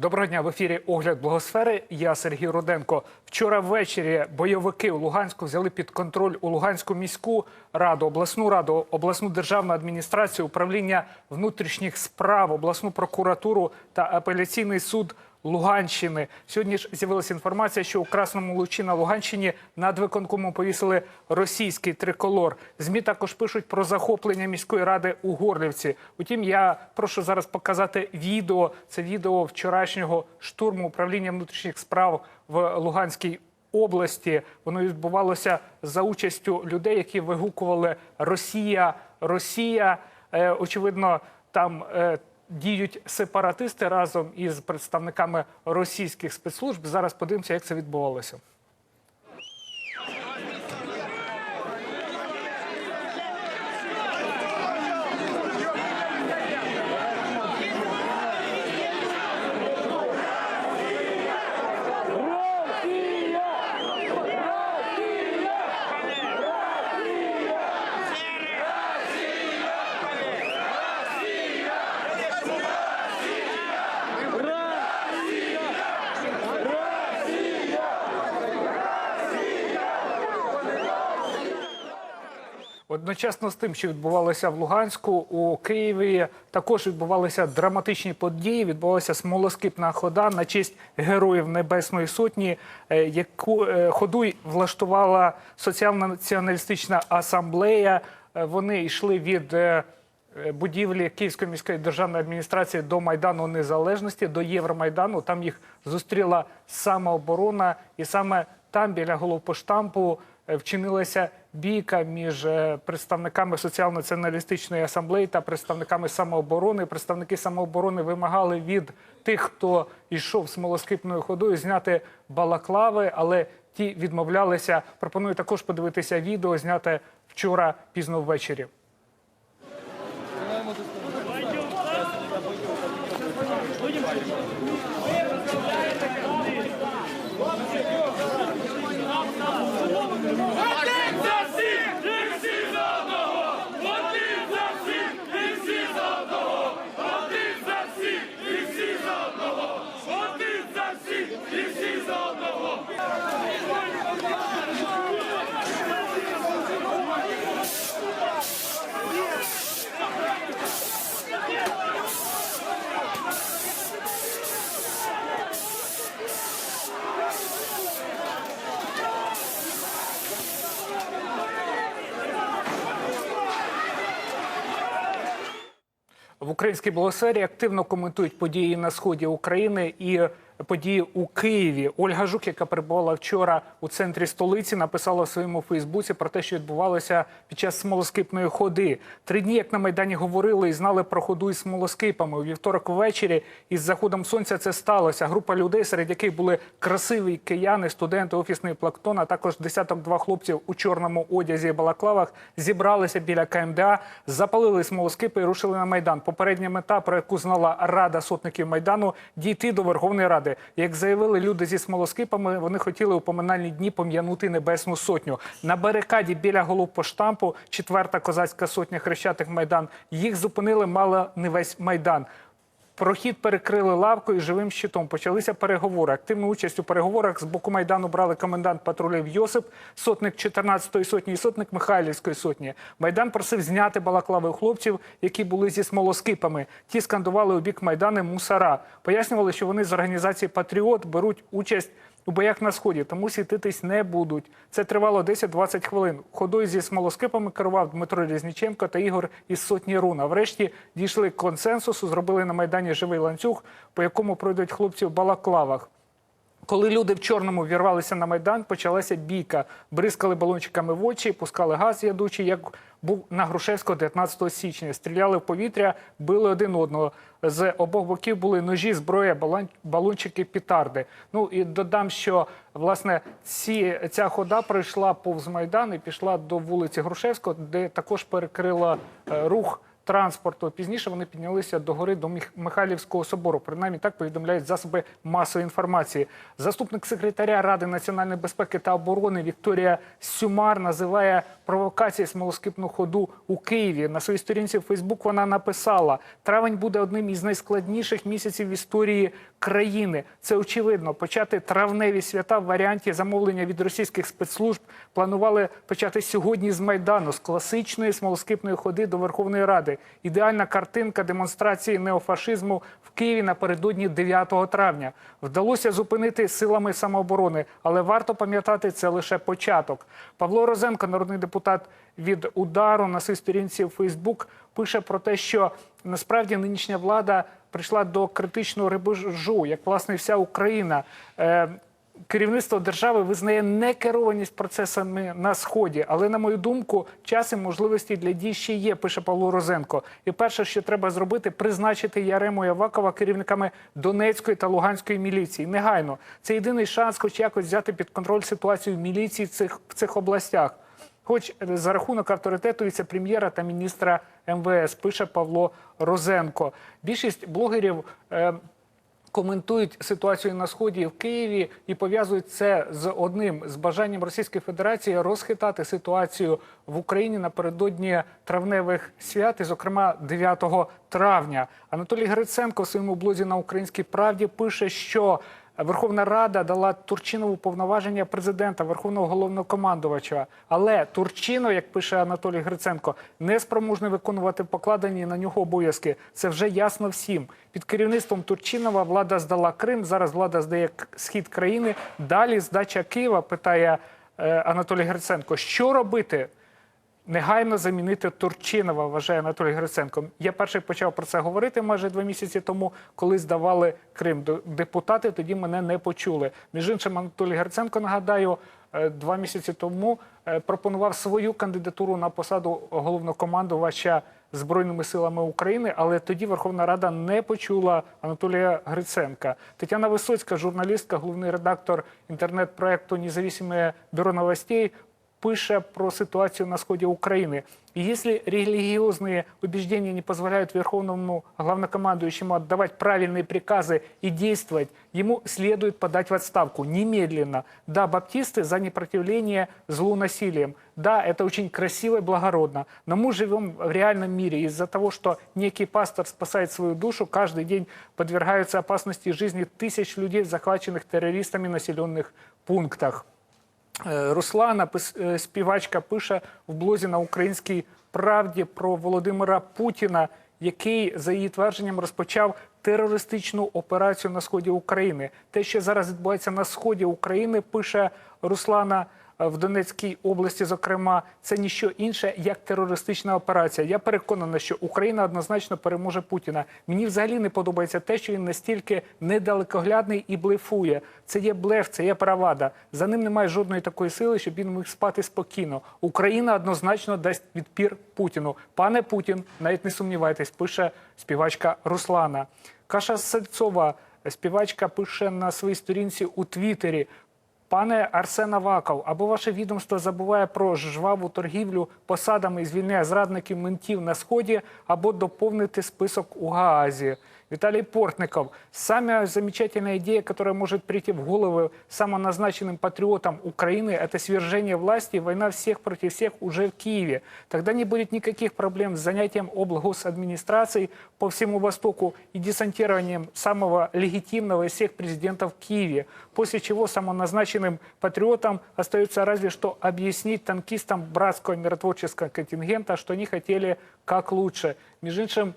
Доброго дня в ефірі Огляд Благосфери. Я Сергій Руденко. Вчора ввечері бойовики у Луганську взяли під контроль у Луганську міську раду, обласну раду, обласну державну адміністрацію, управління внутрішніх справ, обласну прокуратуру та апеляційний суд. Луганщини сьогодні ж з'явилася інформація, що у Красному Лучі на Луганщині над виконкомом повісили російський триколор. Змі також пишуть про захоплення міської ради у Горлівці. Утім, я прошу зараз показати відео. Це відео вчорашнього штурму управління внутрішніх справ в Луганській області. Воно відбувалося за участю людей, які вигукували Росія, Росія. Е, очевидно, там. Е, Діють сепаратисти разом із представниками російських спецслужб. Зараз подивимося, як це відбувалося. Одночасно з тим, що відбувалося в Луганську, у Києві також відбувалися драматичні події. Відбувалася смолоскипна хода на честь героїв Небесної Сотні, е, яку е, ходу влаштувала соціально-націоналістична асамблея. Е, Вони йшли від будівлі Київської міської державної адміністрації до Майдану Незалежності, до Євромайдану. Там їх зустріла самооборона, і саме там, біля головпоштампу, вчинилася бійка між е, представниками соціал-націоналістичної асамблеї та представниками самооборони. Представники самооборони вимагали від тих, хто йшов смолоскипною ходою, зняти балаклави, але ті відмовлялися. Пропоную також подивитися відео, зняте вчора пізно ввечері. Один за всіх, і всі за одного! Один за всіх, і всі за одного! Один за всіх, і всі за одного! Один за всіх, і всі за одного! В українській блогосфері активно коментують події на сході України і події у Києві. Ольга Жук, яка перебувала вчора у центрі столиці, написала в своєму Фейсбуці про те, що відбувалося під час смолоскипної ходи. Три дні, як на майдані говорили і знали про ходу із смолоскипами. У вівторок ввечері із заходом сонця це сталося. Група людей, серед яких були красиві кияни, студенти офісної плактон, а також десяток два хлопців у чорному одязі і балаклавах, зібралися біля КМДА, запалили смолоскипи і рушили на майдан. Попередня мета, про яку знала Рада сотників майдану, дійти до Верховної Ради. Як заявили люди зі смолоскипами, вони хотіли у поминальні дні пом'янути небесну сотню. На барикаді біля головпоштампу, четверта козацька сотня хрещатих майдан. Їх зупинили мало не весь майдан. Прохід перекрили лавкою і живим щитом. Почалися переговори. Активну участь у переговорах з боку майдану брали комендант патрулів Йосип, сотник 14-ї сотні і сотник Михайлівської сотні. Майдан просив зняти балаклави у хлопців, які були зі смолоскипами. Ті скандували у бік майдану мусора. Пояснювали, що вони з організації Патріот беруть участь. У боях на сході, тому сітитись не будуть. Це тривало 10-20 хвилин. Ходою зі смолоскипами керував Дмитро Різніченко та Ігор із сотні руна. Врешті дійшли консенсусу, зробили на майдані живий ланцюг, по якому пройдуть хлопці в балаклавах. Коли люди в чорному вірвалися на майдан, почалася бійка. Бризкали балончиками в очі, пускали газ ядучий, як був на Грушевського 19 січня. Стріляли в повітря, били один одного. З обох боків були ножі, зброя, балон- балончики, пітарди. Ну і додам, що власне ці, ця хода пройшла повз майдан і пішла до вулиці Грушевського, де також перекрила е, рух транспорту. Пізніше вони піднялися до гори до Михайлівського собору. Принаймні так повідомляють засоби масової інформації. Заступник секретаря Ради національної безпеки та оборони Вікторія Сюмар називає провокації смолоскипну ходу у Києві. На своїй сторінці в Фейсбук вона написала: травень буде одним із найскладніших місяців в історії країни. Це очевидно. Почати травневі свята в варіанті замовлення від російських спецслужб планували почати сьогодні з майдану з класичної смолоскипної ходи до Верховної Ради. Ідеальна картинка демонстрації неофашизму в Києві напередодні 9 травня. Вдалося зупинити силами самооборони, але варто пам'ятати, це лише початок. Павло Розенко, народний депутат від удару на своїй сторінці у Фейсбук, пише про те, що насправді нинішня влада прийшла до критичного рибежу, як власне вся Україна. Керівництво держави визнає некерованість процесами на сході, але на мою думку, час і можливості для дій ще є. Пише Павло Розенко. І перше, що треба зробити, призначити Ярему і Авакова керівниками Донецької та Луганської міліції. Негайно це єдиний шанс, хоч якось взяти під контроль ситуацію в міліції цих в цих областях. Хоч за рахунок авторитету віце-прем'єра та міністра МВС, пише Павло Розенко. Більшість блогерів. Е, коментують ситуацію на сході в Києві і пов'язують це з одним з бажанням Російської Федерації розхитати ситуацію в Україні напередодні травневих свят, і, зокрема 9 травня. Анатолій Гриценко в своєму блозі на Українській правді пише, що Верховна Рада дала Турчинову повноваження президента, верховного головнокомандувача. Але Турчинов, як пише Анатолій Гриценко, не спроможний виконувати покладені на нього обов'язки. Це вже ясно всім. Під керівництвом Турчинова влада здала Крим. Зараз влада здає схід країни. Далі здача Києва. Питає е, Анатолій Гриценко, що робити? Негайно замінити Турчинова, вважає Анатолій Гриценко. Я перший почав про це говорити майже два місяці тому, коли здавали Крим. Депутати тоді мене не почули. Між іншим, Анатолій Гриценко, нагадаю, е, два місяці тому е, пропонував свою кандидатуру на посаду головнокомандувача Збройними силами України, але тоді Верховна Рада не почула Анатолія Гриценка. Тетяна Висоцька, журналістка, головний редактор інтернет-проекту «Независиме бюро новостей, пише про ситуацию на сходе Украины. И если религиозные убеждения не позволяют верховному главнокомандующему отдавать правильные приказы и действовать, ему следует подать в отставку немедленно. Да, баптисты за непротивление злу насилием. Да, это очень красиво и благородно. Но мы живем в реальном мире. Из-за того, что некий пастор спасает свою душу, каждый день подвергаются опасности жизни тысяч людей, захваченных террористами населенных пунктах. Е, Руслана, е, співачка, пише в блозі на українській правді про Володимира Путіна, який, за її твердженням, розпочав терористичну операцію на сході України. Те, що зараз відбувається на сході України, пише Руслана. Е, В Донецькій області, зокрема, це ніщо інше як терористична операція. Я переконана, що Україна однозначно переможе Путіна. Мені взагалі не подобається те, що він настільки недалекоглядний і блефує. Це є блеф, це є правада. За ним немає жодної такої сили, щоб він міг спати спокійно. Україна однозначно дасть відпір Путіну. Пане Путін, навіть не сумнівайтесь, пише співачка Руслана. Каша Сальцова, співачка, пише на своїй сторінці у Твіттері. Пане Арсен Аваков, або ваше відомство забуває про жваву торгівлю посадами і звільняє зрадників ментів на сході, або доповнити список у Гаазі. Виталий Портников. Самая замечательная идея, которая может прийти в голову самоназначенным патриотам Украины, это свержение власти война всех против всех уже в Киеве. Тогда не будет никаких проблем с занятием облгосадминистраций по всему Востоку и десантированием самого легитимного из всех президентов в Киеве. После чего самоназначенным патриотам остается разве что объяснить танкистам братского миротворческого контингента, что они хотели как лучше. Между іншим,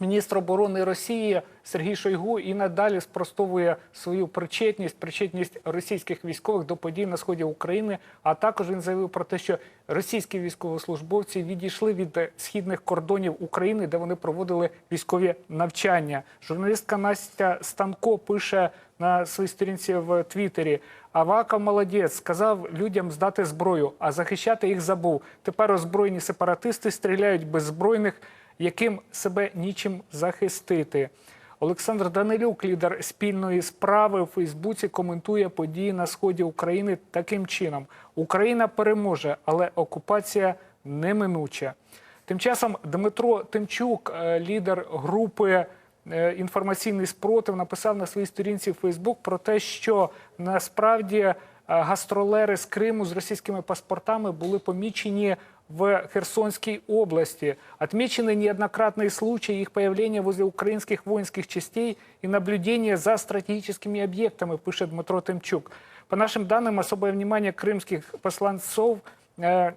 Міністр оборони Росії Сергій Шойгу і надалі спростовує свою причетність, причетність російських військових до подій на сході України. А також він заявив про те, що російські військовослужбовці відійшли від східних кордонів України, де вони проводили військові навчання. Журналістка Настя Станко пише на своїй сторінці в Твіттері. Аваков молодець, сказав людям здати зброю, а захищати їх забув. Тепер озброєні сепаратисти стріляють беззбройних яким себе нічим захистити. Олександр Данилюк, лідер спільної справи у Фейсбуці, коментує події на сході України таким чином: Україна переможе, але окупація неминуча. Тим часом Дмитро Тимчук, е, лідер групи е, інформаційний спротив, написав на своїй сторінці в Фейсбук про те, що насправді е, гастролери з Криму з російськими паспортами були помічені в Херсонской области. Отмечены неоднократные случаи их появления возле украинских воинских частей и наблюдения за стратегическими объектами, пишет Дмитро Тимчук. По нашим данным, особое внимание крымских посланцов э,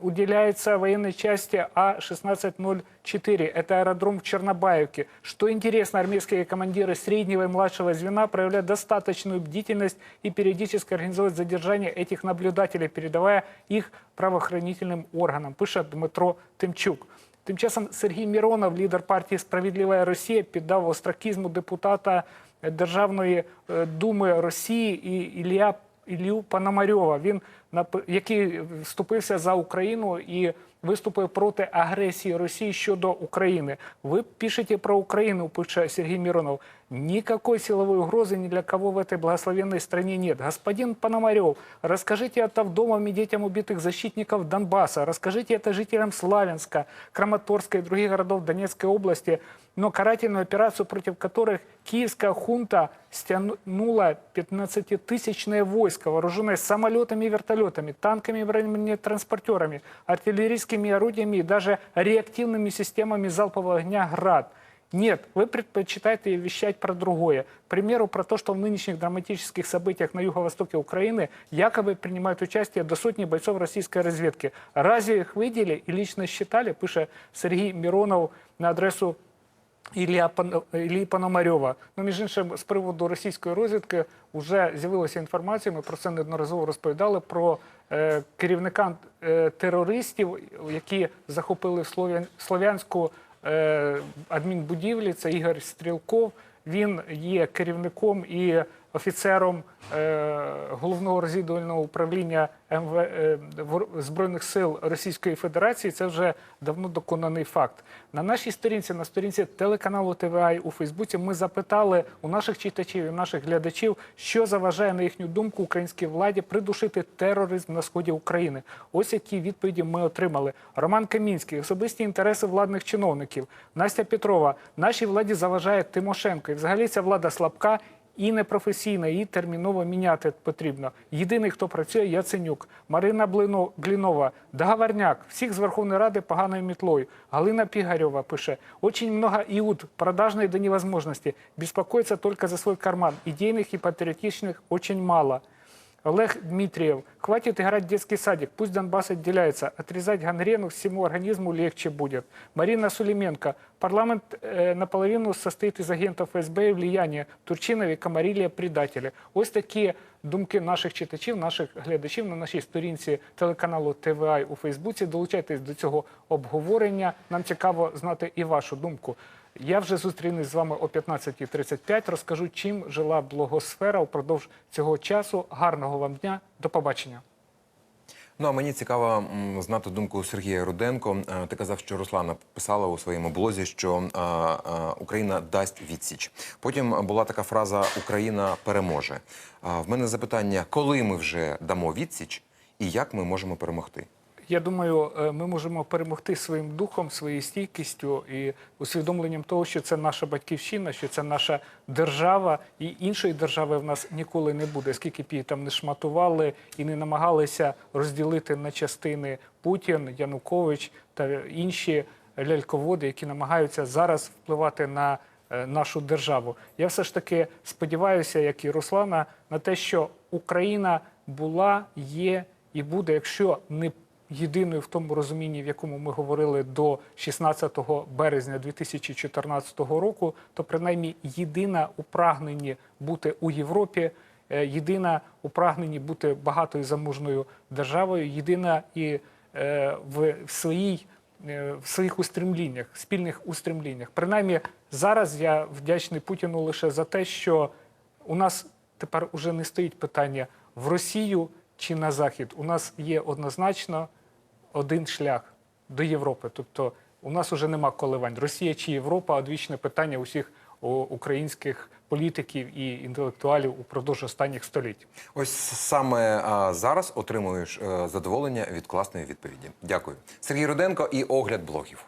уделяется военной части А-1604. Это аэродром в Чернобаевке. Что интересно, армейские командиры среднего и младшего звена проявляют достаточную бдительность и периодически организовывают задержание этих наблюдателей, передавая их правоохранительным органам, пишет Дмитро Тимчук. Тим часом Сергій Міронов, лідер партії Справедлива Росія, піддав остракізму депутата Державної е, думи Росії і Ілля Ілью Пономарьова. Він нап- який вступився за Україну і виступив проти агресії Росії щодо України. Ви пишете про Україну, пише Сергій Миронов. Никакой силовой угрозы ни для кого в этой благословенной стране нет. Господин Пономарев, расскажите это вдовам и детям убитых защитников Донбасса, расскажите это жителям Славянска, Краматорска и других городов Донецкой области, но карательную операцию, против которых киевская хунта стянула 15-тысячное войско, вооруженное самолетами и вертолетами, танками и бронетранспортерами, артиллерийскими орудиями и даже реактивными системами залпового огня «Град». Нет, вы предпочитаете вещать про другое. К примеру, про то, что в нынешних драматических событиях на юго-востоке Украины якобы принимают участие до сотни бойцов российской разведки. Разве их видели и лично считали, пише Сергій Миронов на адресу Пан- Іллі Пономарьова. Ну, між іншим, з приводу російської розвідки вже з'явилася інформація, ми про це неодноразово розповідали, про е, керівника е, терористів, які захопили в Слов'ян- Слов'янську е, адмінбудівлі, це Ігор Стрілков. Він є керівником і офіцером е, головного розвідувального управління МВ, е, Збройних сил Російської Федерації. Це вже давно доконаний факт. На нашій сторінці, на сторінці телеканалу ТВА у Фейсбуці, ми запитали у наших читачів і наших глядачів, що заважає на їхню думку українській владі придушити тероризм на сході України. Ось які відповіді ми отримали. Роман Камінський, особисті інтереси владних чиновників. Настя Петрова, нашій владі заважає Тимошенко. І взагалі ця влада слабка і непрофесійна, її терміново міняти потрібно. Єдиний, хто працює, Яценюк, Марина Блінова, Договорняк, всіх з Верховної Ради поганою мітлою. Галина Пігарьова пише, очень много иуд, продажний до невозможності, беспокоится только за свой карман, Ідейних і патріотичних очень мало. Олег Дмитриев. Хватит играть в детский садик, пусть Донбасс отделяется. Отрезать гангрену всему организму легче будет. Марина Сулименко. Парламент э, наполовину состоит из агентов ФСБ и влияния. Турчинов и Камарілія предатели. Ось такі думки наших читачів, наших глядачів на нашій сторінці телеканалу ТВА у Фейсбуці. Долучайтесь до цього обговорення. Нам цікаво знати і вашу думку. Я вже зустрінусь з вами о 15.35. Розкажу, чим жила блогосфера упродовж цього часу. Гарного вам дня. До побачення. Ну а мені цікаво знати думку Сергія Руденко. Е, Ти казав, що Руслана писала у своєму блозі, що е, е, Україна дасть відсіч. Потім була така фраза Україна переможе. В мене запитання, коли ми вже дамо відсіч і як ми можемо перемогти? Я думаю, е, ми можемо перемогти своїм духом, своєю стійкістю і усвідомленням того, що це наша батьківщина, що це наша держава, і іншої держави в нас ніколи не буде, скільки б її там не шматували і не намагалися розділити на частини Путін, Янукович та інші ляльководи, які намагаються зараз впливати на е, нашу державу. Я все ж таки сподіваюся, як і Руслана, на те, що Україна була, є і буде, якщо не єдиною в тому розумінні, в якому ми говорили до 16 березня 2014 року, то принаймні єдина у прагненні бути у Європі, е, єдина у прагненні бути багатою заможною державою, єдина і е, в, в своїй е, в своїх устремліннях, спільних устремліннях. Принаймні, зараз я вдячний Путіну лише за те, що у нас тепер уже не стоїть питання в Росію чи на Захід. У нас є однозначно один шлях до Європи. Тобто у нас уже нема коливань. Росія чи Європа одвічне питання усіх українських політиків і інтелектуалів упродовж останніх століть. Ось саме а, зараз отримуєш а, задоволення від класної відповіді. Дякую. Сергій Руденко і огляд блогів.